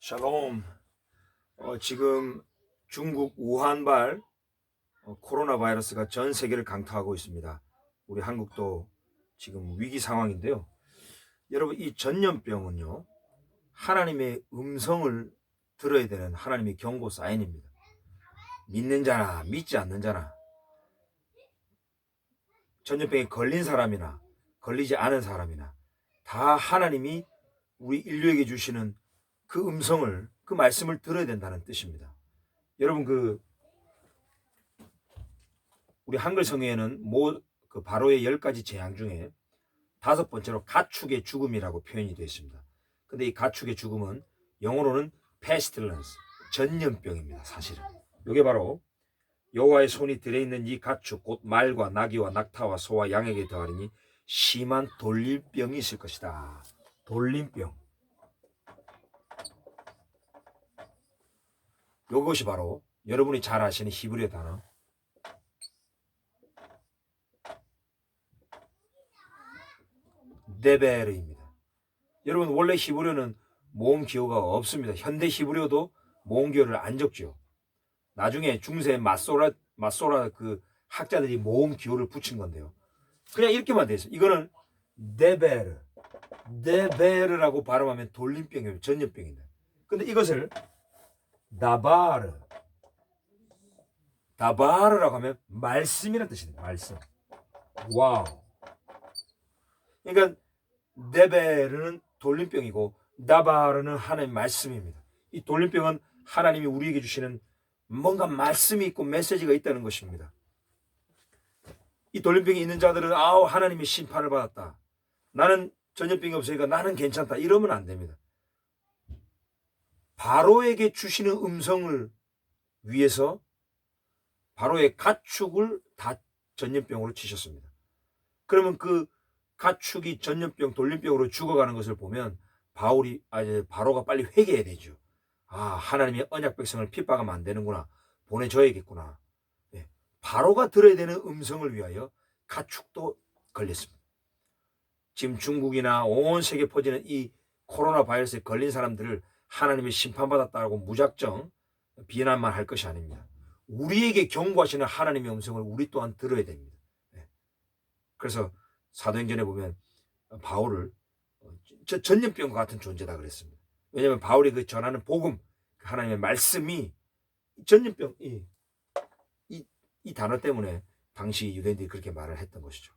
샬롬. 어, 지금 중국 우한발 어, 코로나 바이러스가 전 세계를 강타하고 있습니다. 우리 한국도 지금 위기 상황인데요. 여러분 이 전염병은요 하나님의 음성을 들어야 되는 하나님의 경고 사인입니다. 믿는 자나 믿지 않는 자나 전염병에 걸린 사람이나 걸리지 않은 사람이나 다 하나님이 우리 인류에게 주시는 그 음성을 그 말씀을 들어야 된다는 뜻입니다. 여러분 그 우리 한글 성에는 모 그 바로의 열 가지 재앙 중에 다섯 번째로 가축의 죽음이라고 표현이 되어 있습니다. 근데 이 가축의 죽음은 영어로는 pestilence 전염병입니다. 사실은 이게 바로 여호와의 손이 들어있는 이 가축 곧 말과 나귀와 낙타와 소와 양에게 더하리니 심한 돌림병이 있을 것이다. 돌림병. 요것이 바로 여러분이 잘 아시는 히브리어 단어 데베르입니다. 여러분 원래 히브리어는 모음 기호가 없습니다. 현대 히브리어도 모음 기호를 안 적죠. 나중에 중세 마소라 마소라 그 학자들이 모음 기호를 붙인 건데요. 그냥 이렇게만 돼 있어요. 이거는 데베르 데베르라고 발음하면 돌림병이에요. 전염병입니다. 근데 이것을 다바르 다바르라고 하면 말씀이라는 뜻입니다. 말씀. 와우. 그러니까 데베르는 돌림병이고 다바르는 하나님의 말씀입니다. 이 돌림병은 하나님이 우리에게 주시는 뭔가 말씀이 있고 메시지가 있다는 것입니다. 이 돌림병이 있는 자들은 아우 하나님의 심판을 받았다. 나는 전염병이 없으니까 나는 괜찮다. 이러면 안 됩니다. 바로에게 주시는 음성을 위해서 바로의 가축을 다 전염병으로 치셨습니다. 그러면 그 가축이 전염병, 돌림병으로 죽어가는 것을 보면 바울이 아 바로가 빨리 회개해야 되죠. 아 하나님의 언약 백성을 핍박하면 안 되는구나. 보내줘야겠구나. 네. 바로가 들어야 되는 음성을 위하여 가축도 걸렸습니다. 지금 중국이나 온 세계 퍼지는 이 코로나 바이러스에 걸린 사람들을 하나님이 심판받았다고 무작정 비난만 할 것이 아닙니다. 우리에게 경고하시는 하나님의 음성을 우리 또한 들어야 됩니다. 네. 그래서 사도행전에 보면 바울을 저 전염병과 같은 존재다 그랬습니다. 왜냐하면 바울이 그 전하는 복음, 그 하나님의 말씀이 전염병 이, 이, 이 단어 때문에 당시 유대인들이 그렇게 말을 했던 것이죠.